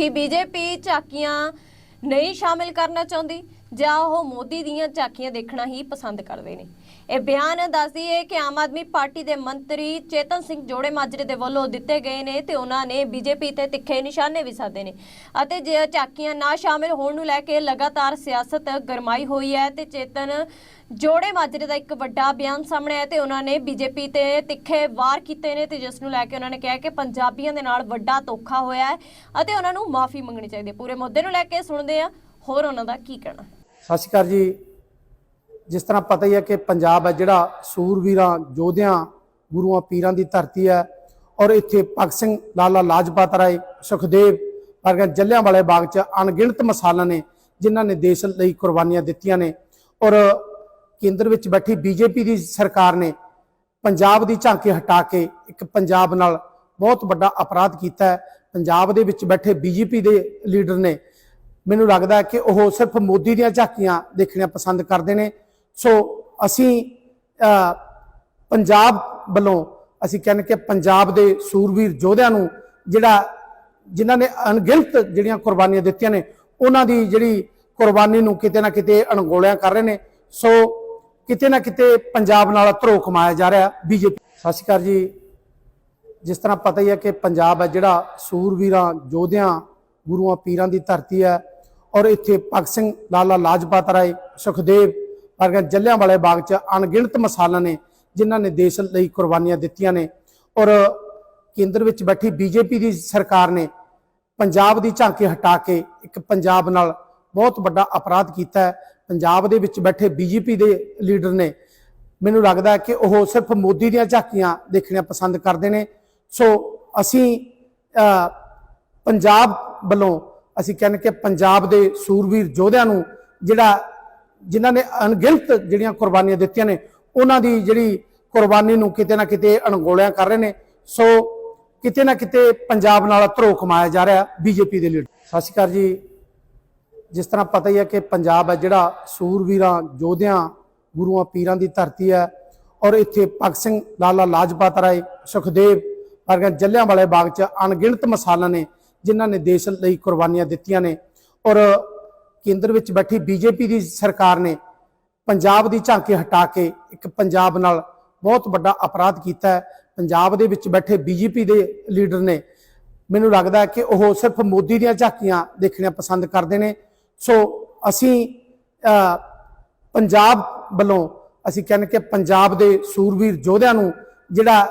ਕਿ ਬੀਜੇਪੀ ਝਾਕੀਆਂ ਨਹੀਂ ਸ਼ਾਮਿਲ ਕਰਨਾ ਚਾਹੁੰਦੀ, ਜਾਂ ਉਹ ਮੋਦੀ ਦੀਆਂ ਝਾਕੀਆਂ ਦੇਖਣਾ ਹੀ ਪਸੰਦ ਕਰਦੇ ਨੇ। ਇਹ ਬਿਆਨ ਦੱਸਦੀ ਹੈ ਕਿ ਆਮ ਆਦਮੀ ਪਾਰਟੀ ਦੇ ਮੰਤਰੀ ਚੇਤਨ ਸਿੰਘ ਜੋੜੇ ਮਾਜਰੇ ਦੇ ਵੱਲੋਂ ਦਿੱਤੇ ਗਏ ਨੇ ਤੇ ਉਹਨਾਂ ਨੇ ਬੀਜੇਪੀ ਤੇ ਤਿੱਖੇ ਨਿਸ਼ਾਨੇ ਵੀ ਸਾਧੇ ਨੇ। ਅਤੇ ਜੇ ਝਾਕੀਆਂ ਨਾ ਸ਼ਾਮਿਲ ਹੋਣ ਨੂੰ ਲੈ ਕੇ ਲਗਾਤਾਰ ਸਿਆਸਤ ਗਰਮਾਈ ਹੋਈ ਹੈ ਤੇ ਚੇਤਨ ਜੋੜੇ ਮਾਜਰੇ ਦਾ ਇੱਕ ਵੱਡਾ ਬਿਆਨ ਸਾਹਮਣੇ ਆਇਆ ਤੇ ਉਹਨਾਂ ਨੇ ਬੀਜੇਪੀ ਤੇ ਤਿੱਖੇ ਵਾਰ ਕੀਤੇ ਨੇ ਤੇ ਜਿਸ ਨੂੰ ਲੈ ਕੇ ਉਹਨਾਂ ਨੇ ਕਿਹਾ ਕਿ ਪੰਜਾਬੀਆਂ ਦੇ ਨਾਲ ਵੱਡਾ ਧੋਖਾ ਹੋਇਆ ਹੈ ਅਤੇ ਉਹਨਾਂ ਨੂੰ ਮਾਫੀ ਮੰਗਣੀ ਚਾਹੀਦੀ ਹੈ। ਪੂਰੇ ਮੁੱਦੇ ਨੂੰ ਲੈ ਕੇ ਸੁਣਦੇ ਆ? ਹੋਰ ਉਹਨਾਂ ਦਾ ਕੀ ਕਹਿਣਾ? ਸਤਿ ਸ਼੍ਰੀ ਅਕਾਲ ਜੀ। ਜਿਸ ਤਰ੍ਹਾਂ ਪਤਾ ਹੀ ਹੈ ਕਿ ਪੰਜਾਬ ਹੈ ਜਿਹੜਾ ਸੂਰਵੀਰਾਂ, ਯੋਧਿਆਂ, ਗੁਰੂਆਂ, ਪੀਰਾਂ ਦੀ ਧਰਤੀ ਹੈ ਔਰ ਇੱਥੇ ਭਗਤ ਸਿੰਘ ਲਾਲਾ ਲਾਜਪਤ ਰਾਏ, ਸੁਖਦੇਵ ਵਰਗੇ ਜੱਲਿਆਂ ਵਾਲੇ ਬਾਗ 'ਚ ਅਣਗਿਣਤ ਮਸਾਲਾਂ ਨੇ ਜਿਨ੍ਹਾਂ ਨੇ ਦੇਸ਼ ਲਈ ਕੁਰਬਾਨੀਆਂ ਦਿੱਤੀਆਂ ਨੇ ਔਰ ਕੇਂਦਰ ਵਿੱਚ ਬੈਠੀ ਬੀਜੇਪੀ ਦੀ ਸਰਕਾਰ ਨੇ ਪੰਜਾਬ ਦੀ ਝਾਂਕੀ ਹਟਾ ਕੇ ਇੱਕ ਪੰਜਾਬ ਨਾਲ ਬਹੁਤ ਵੱਡਾ ਅਪਰਾਧ ਕੀਤਾ ਹੈ। ਪੰਜਾਬ ਦੇ ਵਿੱਚ ਬੈਠੇ ਬੀਜੇਪੀ ਦੇ ਲੀਡਰ ਨੇ ਮੈਨੂੰ ਲੱਗਦਾ ਕਿ ਉਹ ਸਿਰਫ ਮੋਦੀ ਦੀਆਂ ਝਾਕੀਆਂ ਦੇਖਣੀਆਂ ਪਸੰਦ ਕਰਦੇ ਨੇ। ਸੋ ਅਸੀਂ ਪੰਜਾਬ ਵੱਲੋਂ ਅਸੀਂ ਕਹਿੰਦੇ ਕਿ ਪੰਜਾਬ ਦੇ ਸੂਰਵੀਰ ਯੋਧਿਆਂ ਨੂੰ ਜਿਹੜਾ, ਜਿਨ੍ਹਾਂ ਨੇ ਅਣਗਿਣਤ ਜਿਹੜੀਆਂ ਕੁਰਬਾਨੀਆਂ ਦਿੱਤੀਆਂ ਨੇ, ਉਹਨਾਂ ਦੀ ਜਿਹੜੀ ਕੁਰਬਾਨੀ ਨੂੰ ਕਿਤੇ ਨਾ ਕਿਤੇ ਅਣਗੋਲਿਆਂ ਕਰ ਰਹੇ ਨੇ। ਸੋ ਕਿਤੇ ਨਾ ਕਿਤੇ ਪੰਜਾਬ ਨਾਲ ਧਰੋ ਕਮਾਇਆ ਜਾ ਰਿਹਾ ਬੀਜੇਪੀ। ਸਤਿ ਸ਼੍ਰੀ ਅਕਾਲ ਜੀ। ਜਿਸ ਤਰ੍ਹਾਂ ਪਤਾ ਹੀ ਹੈ ਕਿ ਪੰਜਾਬ ਹੈ ਜਿਹੜਾ ਸੂਰਵੀਰਾਂ ਯੋਧਿਆਂ ਗੁਰੂਆਂ ਪੀਰਾਂ ਦੀ ਧਰਤੀ ਹੈ ਔਰ ਇੱਥੇ ਭਗਤ ਸਿੰਘ ਲਾਲਾ ਲਾਜਪਤ ਰਾਏ, ਸੁਖਦੇਵ ਵਰਗੇ ਜੱਲਿਆਂ ਵਾਲੇ ਬਾਗ 'ਚ ਅਣਗਿਣਤ ਮਸਾਲਾਂ ਨੇ ਜਿਨ੍ਹਾਂ ਨੇ ਦੇਸ਼ ਲਈ ਕੁਰਬਾਨੀਆਂ ਦਿੱਤੀਆਂ ਨੇ ਔਰ ਕੇਂਦਰ ਵਿੱਚ ਬੈਠੀ ਬੀਜੇਪੀ ਦੀ ਸਰਕਾਰ ਨੇ ਪੰਜਾਬ ਦੀ ਝਾਂਕੀ ਹਟਾ ਕੇ ਇੱਕ ਪੰਜਾਬ ਨਾਲ ਬਹੁਤ ਵੱਡਾ ਅਪਰਾਧ ਕੀਤਾ ਹੈ। ਪੰਜਾਬ ਦੇ ਵਿੱਚ ਬੈਠੇ ਬੀਜੇਪੀ ਦੇ ਲੀਡਰ ਨੇ ਮੈਨੂੰ ਲੱਗਦਾ ਕਿ ਉਹ ਸਿਰਫ ਮੋਦੀ ਦੀਆਂ ਝਾਕੀਆਂ ਦੇਖਣੀਆਂ ਪਸੰਦ ਕਰਦੇ ਨੇ। ਸੋ ਅਸੀਂ ਪੰਜਾਬ ਵੱਲੋਂ ਅਸੀਂ ਕਹਿੰਦੇ ਕਿ ਪੰਜਾਬ ਦੇ ਸੂਰਵੀਰ ਯੋਧਿਆਂ ਨੂੰ ਜਿਹੜਾ ਜਿਨ੍ਹਾਂ ਨੇ ਅਣਗਿਣਤ ਜਿਹੜੀਆਂ ਕੁਰਬਾਨੀਆਂ ਦਿੱਤੀਆਂ ਨੇ, ਉਹਨਾਂ ਦੀ ਜਿਹੜੀ ਕੁਰਬਾਨੀ ਨੂੰ ਕਿਤੇ ਨਾ ਕਿਤੇ ਅਣਗੋਲਿਆਂ ਕਰ ਰਹੇ ਨੇ। ਸੋ ਕਿਤੇ ਨਾ ਕਿਤੇ ਪੰਜਾਬ ਨਾਲ ਧਰੋ ਕਮਾਇਆ ਜਾ ਰਿਹਾ ਬੀਜੇਪੀ ਦੇ ਲੀਡਰ। ਸਤਿ ਸ਼੍ਰੀ ਅਕਾਲ ਜੀ। ਜਿਸ ਤਰ੍ਹਾਂ ਪਤਾ ਹੀ ਹੈ ਕਿ ਪੰਜਾਬ ਹੈ ਜਿਹੜਾ ਸੂਰਵੀਰਾਂ ਯੋਧਿਆਂ, ਗੁਰੂਆਂ, ਪੀਰਾਂ ਦੀ ਧਰਤੀ ਹੈ ਔਰ ਇੱਥੇ ਭਗਤ ਸਿੰਘ ਲਾਲਾ ਲਾਜਪਤ ਰਾਏ, ਸੁਖਦੇਵ ਵਰਗੇ ਜੱਲਿਆਂ ਵਾਲੇ ਬਾਗ 'ਚ ਅਣਗਿਣਤ ਮਸਾਲਾਂ ਨੇ ਜਿਨ੍ਹਾਂ ਨੇ ਦੇਸ਼ ਲਈ ਕੁਰਬਾਨੀਆਂ ਦਿੱਤੀਆਂ ਨੇ। ਔਰ ਕੇਂਦਰ ਵਿੱਚ ਬੈਠੀ ਬੀਜੇਪੀ ਦੀ ਸਰਕਾਰ ਨੇ ਪੰਜਾਬ ਦੀ ਝਾਂਕੀ ਹਟਾ ਕੇ ਇੱਕ ਪੰਜਾਬ ਨਾਲ ਬਹੁਤ ਵੱਡਾ ਅਪਰਾਧ ਕੀਤਾ ਹੈ। ਪੰਜਾਬ ਦੇ ਵਿੱਚ ਬੈਠੇ ਬੀਜੇਪੀ ਦੇ ਲੀਡਰ ਨੇ, ਮੈਨੂੰ ਲੱਗਦਾ ਕਿ ਉਹ ਸਿਰਫ ਮੋਦੀ ਦੀਆਂ ਝਾਕੀਆਂ ਦੇਖਣੀਆਂ ਪਸੰਦ ਕਰਦੇ ਨੇ। ਸੋ ਅਸੀਂ ਪੰਜਾਬ ਵੱਲੋਂ ਅਸੀਂ ਕਹਿੰਦੇ ਕਿ ਪੰਜਾਬ ਦੇ ਸੂਰਵੀਰ ਯੋਧਿਆਂ ਨੂੰ ਜਿਹੜਾ,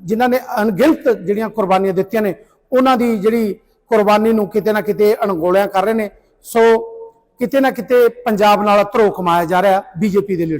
ਜਿਨ੍ਹਾਂ ਨੇ ਅਣਗਿਣਤ ਜਿਹੜੀਆਂ ਕੁਰਬਾਨੀਆਂ ਦਿੱਤੀਆਂ ਨੇ ਉਹਨਾਂ ਦੀ ਜਿਹੜੀ ਕੁਰਬਾਨੀ ਨੂੰ ਕਿਤੇ ਨਾ ਕਿਤੇ ਅਣਗੋਲਿਆਂ ਕਰ ਰਹੇ ਨੇ। ਸੋ ਕਿਤੇ ਨਾ ਕਿਤੇ ਪੰਜਾਬ ਨਾਲ ਧਰੋ ਕਮਾਇਆ ਜਾ ਰਿਹਾ ਬੀਜੇਪੀ ਦੇ ਲੀਡਰ